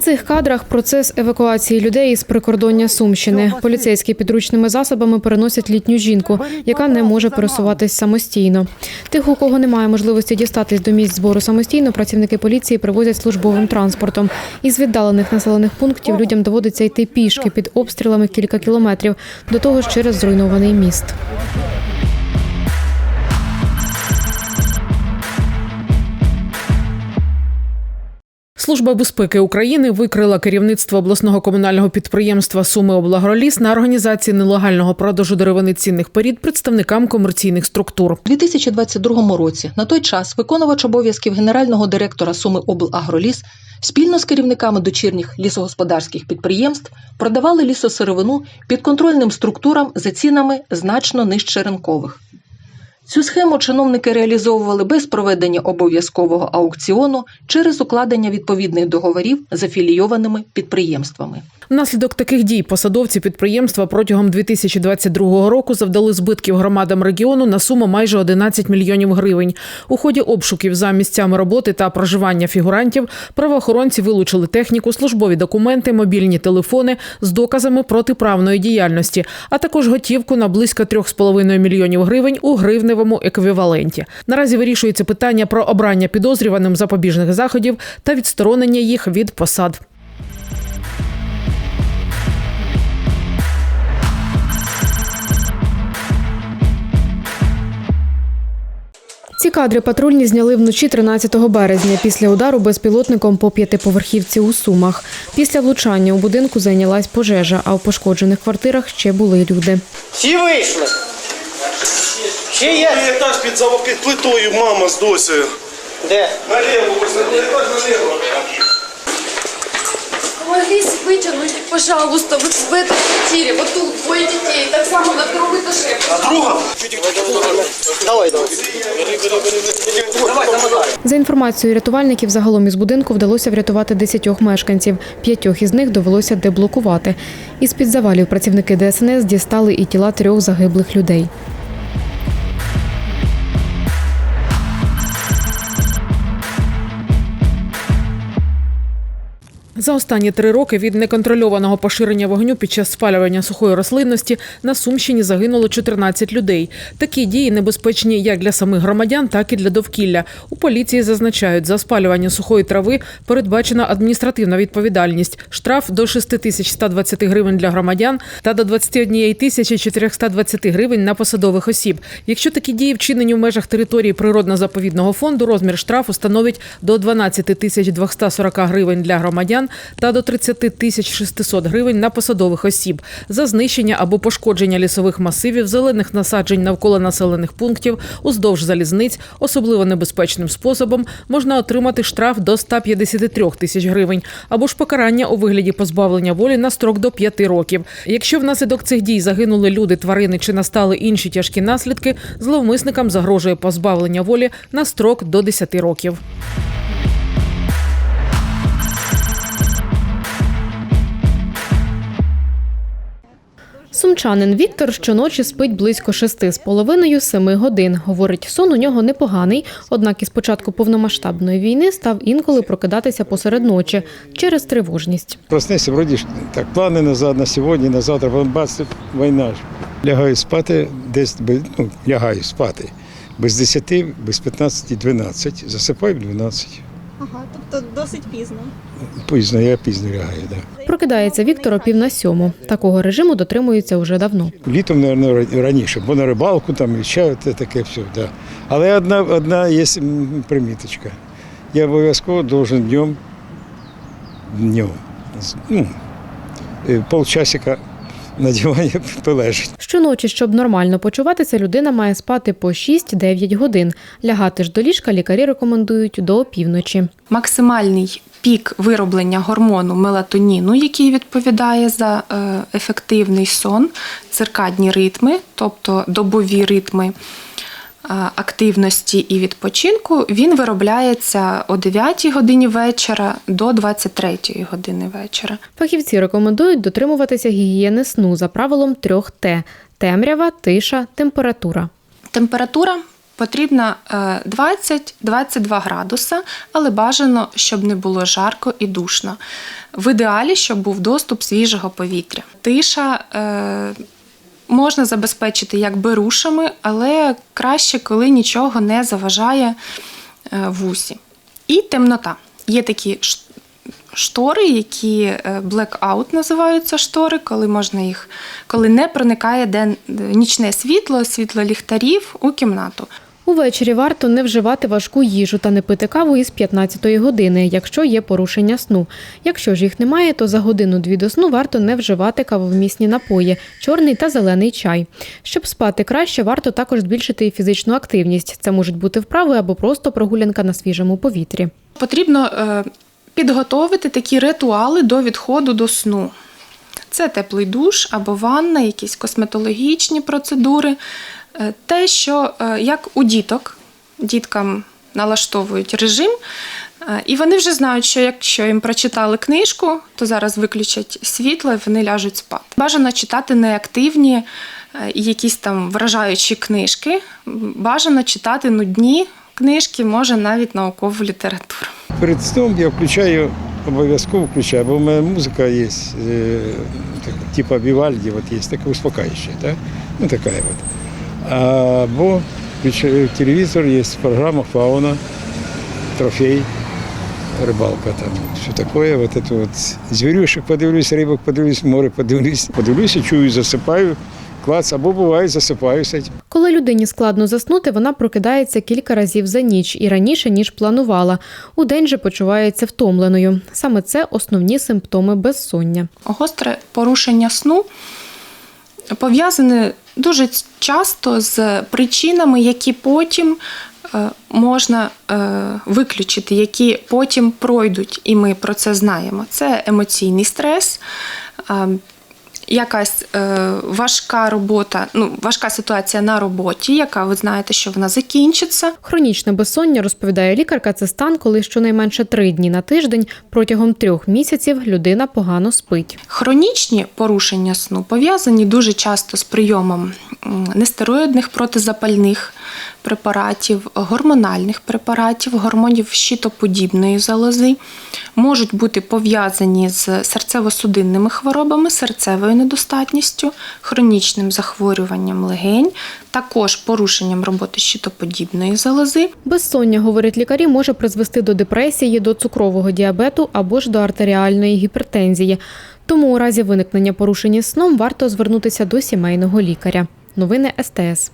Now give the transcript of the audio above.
Цих кадрах процес евакуації людей із прикордоння Сумщини. Поліцейські підручними засобами переносять літню жінку, яка не може пересуватись самостійно. Тих, у кого немає можливості дістатись до місць збору самостійно, працівники поліції привозять службовим транспортом. Із віддалених населених пунктів людям доводиться йти пішки під обстрілами кілька кілометрів, до того ж через зруйнований міст. Служба безпеки України викрила керівництво обласного комунального підприємства Суми Облагроліс на організації нелегального продажу деревини цінних порід представникам комерційних структур. У 2022 році на той час виконувач обов'язків генерального директора Суми облагроліс спільно з керівниками дочірніх лісогосподарських підприємств продавали лісосировину підконтрольним структурам за цінами значно нижче ринкових. Цю схему чиновники реалізовували без проведення обов'язкового аукціону через укладення відповідних договорів з афілійованими підприємствами. Внаслідок таких дій посадовці підприємства протягом 2022 року завдали збитків громадам регіону на суму майже 11 мільйонів гривень. У ході обшуків за місцями роботи та проживання фігурантів правоохоронці вилучили техніку, службові документи, мобільні телефони з доказами протиправної діяльності, а також готівку на близько 3,5 мільйонів гривень у гривневому еквіваленті. Наразі вирішується питання про обрання підозрюваним запобіжних заходів та відсторонення їх від посад. Ці кадри патрульні зняли вночі 13 березня після удару безпілотником по п'ятиповерхівці у Сумах. Після влучання у будинку зайнялась пожежа, а в пошкоджених квартирах ще були люди. Всі вийшли. Ще є? Етаж під, зав- під плитою мама з досею. Де? Наліво, ось етаж наліво. Помогите вытянуть, пожалуйста, вот в этой квартире, вот тут двое детей, так само на втором этаже. А друга? Давай, давай. Давай, замотай. За інформацією рятувальників, загалом із будинку вдалося врятувати 10 мешканців. П'ятьох із них довелося деблокувати. Із під завалів працівники ДСНС дістали і тіла трьох загиблих людей. За останні три роки від неконтрольованого поширення вогню під час спалювання сухої рослинності на Сумщині загинуло 14 людей. Такі дії небезпечні як для самих громадян, так і для довкілля. У поліції зазначають, за спалювання сухої трави передбачена адміністративна відповідальність, штраф до 6120 гривень для громадян та до 21 тисячі 420 гривень на посадових осіб. Якщо такі дії вчинені в межах території природно-заповідного фонду, розмір штрафу становить до 12 тисяч 240 гривень для громадян та до 30 тисяч 600 гривень на посадових осіб за знищення або пошкодження лісових масивів, зелених насаджень навколо населених пунктів, уздовж залізниць, особливо небезпечним способом можна отримати штраф до 153 тисяч гривень або ж покарання у вигляді позбавлення волі на строк до 5 років. Якщо внаслідок цих дій загинули люди, тварини чи настали інші тяжкі наслідки, зловмисникам загрожує позбавлення волі на строк до 10 років. Сумчанин Віктор щоночі спить близько шести з половиною семи годин. Говорить, сон у нього непоганий, однак із початку повномасштабної війни став інколи прокидатися посеред ночі через тривожність. Проснешся, вроді так, плани назад на сьогодні, на завтра, бац, війна. Лягаю спати, десь ну, лягаю спати. Без 10, без 15, 12. Засипаю в 12. Ага, тобто досить пізно. Пізно, я пізно лягаю, так. Да. Прокидається Віктор о пів на сьому. Такого режиму дотримується уже давно. Літом, мабуть, раніше, бо на рибалку там і ще таке все. Да. Але одна, одна є приміточка. Я обов'язково должен днем, днем, ну, е, полчасика на дивані полежить. Щоночі, щоб нормально почуватися, людина має спати по 6-9 годин. Лягати ж до ліжка лікарі рекомендують до опівночі. максимальний пік вироблення гормону мелатоніну, який відповідає за е, ефективний сон, циркадні ритми, тобто добові ритми активності і відпочинку, він виробляється о 9 годині вечора до 23 години вечора. Фахівці рекомендують дотримуватися гігієни сну за правилом трьох Т: темрява, тиша, температура. Температура потрібна е, 20-22 градуса, але бажано, щоб не було жарко і душно. В ідеалі, щоб був доступ свіжого повітря. Тиша е, можна забезпечити як берушами, але краще, коли нічого не заважає е, вусі. І темнота. Є такі штори, які е, blackout називаються штори, коли можна їх, коли не проникає ден, нічне світло, світло ліхтарів у кімнату. Увечері варто не вживати важку їжу та не пити каву із 15-ї години, якщо є порушення сну. Якщо ж їх немає, то за годину-дві до сну варто не вживати кавовмісні напої, чорний та зелений чай. Щоб спати краще, варто також збільшити фізичну активність. Це можуть бути вправи або просто прогулянка на свіжому повітрі. Потрібно е, підготовити такі ритуали до відходу до сну. Це теплий душ або ванна, якісь косметологічні процедури. Е, Те, що е, як у діток, діткам налаштовують режим, е, і вони вже знають, що якщо їм прочитали книжку, то зараз виключать світло і вони ляжуть спати. Бажано читати неактивні якісь там вражаючі книжки. Бажано читати нудні книжки, може навіть наукову літературу. Перед сном я включаю, обов'язково включаю, бо в мене музика є, типа Вівальді, от є, така успокаивающая, так? Ну, така от. Або включаю телевізор, є програма «Фауна», «Трофей», рибалка там, що таке, от это от звірюшек подивлюсь, рибок подивлюсь, море подивлюсь, подивлюся, чую, засипаю, клац, або буває, засипаюся. Коли людині складно заснути, вона прокидається кілька разів за ніч і раніше ніж планувала. У день же почувається втомленою. Саме це основні симптоми безсоння. Гостре порушення сну пов'язане дуже часто з причинами, які потім е, можна е, виключити, які потім пройдуть, і ми про це знаємо. Це емоційний стрес. Якась е, важка робота, ну важка ситуація на роботі, яка ви знаєте, що вона закінчиться. Хронічне безсоння, розповідає лікарка, це стан, коли щонайменше три дні на тиждень протягом трьох місяців людина погано спить. Хронічні порушення сну пов'язані дуже часто з прийомом нестероїдних протизапальних препаратів, гормональних препаратів, гормонів щитоподібної залози, можуть бути пов'язані з серцево-судинними хворобами, серцевою недостатністю, хронічним захворюванням легень, також порушенням роботи щитоподібної залози. Безсоння, говорять лікарі, може призвести до депресії, до цукрового діабету або ж до артеріальної гіпертензії. Тому у разі виникнення порушення сном варто звернутися до сімейного лікаря. Новини СТС.